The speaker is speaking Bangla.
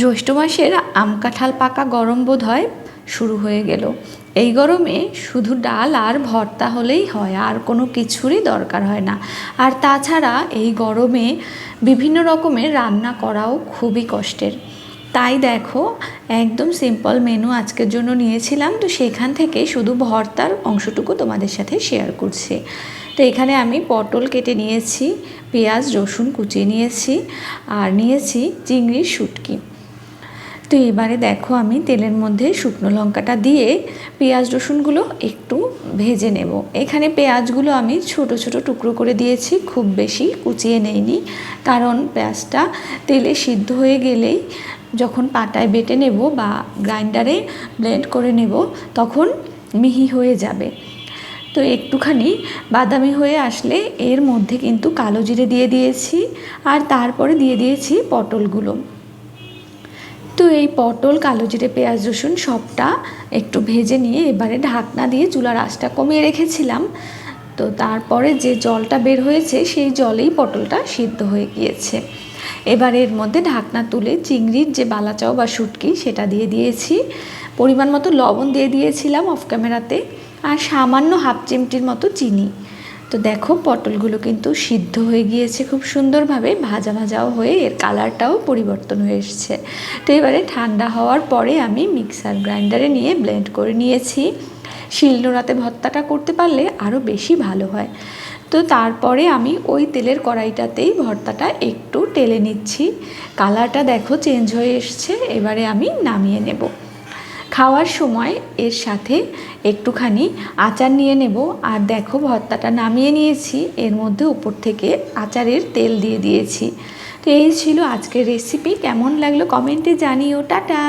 জ্যৈষ্ঠ মাসের আম কাঁঠাল পাকা গরম বোধ হয় শুরু হয়ে গেল। এই গরমে শুধু ডাল আর ভর্তা হলেই হয়, আর কোনো কিছুরই দরকার হয় না। আর তাছাড়া এই গরমে বিভিন্ন রকমের রান্না করাও খুবই কষ্টের। তাই দেখো, একদম সিম্পল মেনু আজকের জন্য নিয়েছিলাম, তো সেখান থেকে শুধু ভর্তার অংশটুকু তোমাদের সাথে শেয়ার করছি। তো এখানে আমি পটল কেটে নিয়েছি, পেঁয়াজ, রসুন কুচিয়ে নিয়েছি, আর নিয়েছি চিংড়ির শুটকি। তো এবারে দেখো আমি তেলের মধ্যে শুকনো লঙ্কাটা দিয়ে পেঁয়াজ রসুনগুলো একটু ভেজে নেব। এখানে পেঁয়াজগুলো আমি ছোট ছোট টুকরো করে দিয়েছি, খুব বেশি কুচিয়ে নেইনি। কারণ পেঁয়াজটা তেলে সিদ্ধ হয়ে গেলেই যখন পাটায় বেটে নেব বা গ্রাইন্ডারে ব্লেন্ড করে নেব, তখন মিহি হয়ে যাবে। তো একটুখানি বাদামি হয়ে আসলে এর মধ্যে কিন্তু কালো জিরে দিয়ে দিয়েছি, আর তারপরে দিয়ে দিয়েছি পটলগুলো। তো এই পটল, কালো জিরে, পেঁয়াজ, রসুন সবটা একটু ভেজে নিয়ে এবারে ঢাকনা দিয়ে চুলার আঁচটা কমিয়ে রেখেছিলাম। তো তারপরে যে জলটা বের হয়েছে, সেই জলেই পটলটা সিদ্ধ হয়ে গিয়েছে। এবার এর মধ্যে ঢাকনা তুলে চিংড়ির যে বালাচাও বা শুটকি, সেটা দিয়ে দিয়েছি। পরিমাণ মতো লবণ দিয়ে দিয়েছিলাম অফ ক্যামেরাতে আর সামান্য হাফ চিমটির মতো চিনি। তো দেখো, পটলগুলো কিন্তু সিদ্ধ হয়ে গিয়েছে খুব সুন্দরভাবে। ভাজা ভাজাও হয়ে এর কালারটাও পরিবর্তন হয়ে এসছে। তো এবারে ঠান্ডা হওয়ার পরে আমি মিক্সার গ্রাইন্ডারে নিয়ে ব্লেন্ড করে নিয়েছি। শিলনোড়াতে ভর্তাটা করতে পারলে আরও বেশি ভালো হয়। তো তারপরে আমি ওই তেলের কড়াইটাতেই ভর্তাটা একটু টেলে নিচ্ছি। কালারটা দেখো চেঞ্জ হয়ে এসছে, এবারে আমি নামিয়ে নেব। খাওয়ার সময় এর সাথে একটুখানি আচার নিয়ে নেব। আর দেখো ভর্তাটা নামিয়ে নিয়েছি। এর মধ্যে উপর থেকে আচারের তেল দিয়ে দিয়েছি। তো এই ছিল আজকের রেসিপি কেমন লাগল কমেন্টে জানিও। টাটা!